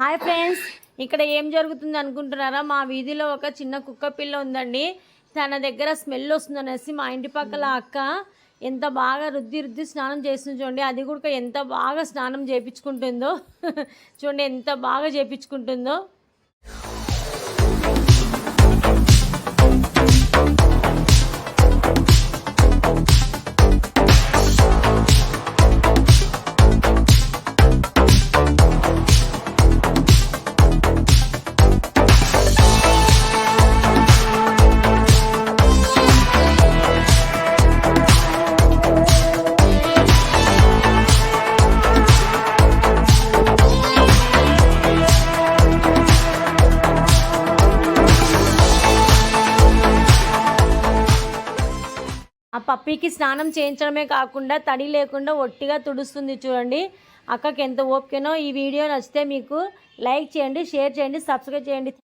Hi friends ఇక్కడ ఏం జరుగుతుంది అనుకుంటున్నారా? మా వీధిలో ఒక చిన్న కుక్క పిల్ల ఉందండి. తన దగ్గర స్మెల్ వస్తుంది అనేసి మా ఇంటి పక్కల అక్క ఎంత బాగా రుద్ది రుద్ది స్నానం చేస్తుంది చూడండి. అది కూడా ఎంత బాగా స్నానం చేపించుకుంటుందో. చూడండి ఎంత బాగా చేపించుకుంటుందో. ఆ పప్పీకి స్నానం చేయించడమే కాకుండా తడి లేకుండా ఒట్టిగా తుడుస్తుంది చూడండి. అక్కకి ఎంత ఓపికనో ఈ వీడియో నచ్చితే మీకు లైక్ చేయండి షేర్ చేయండి సబ్స్క్రైబ్ చేయండి.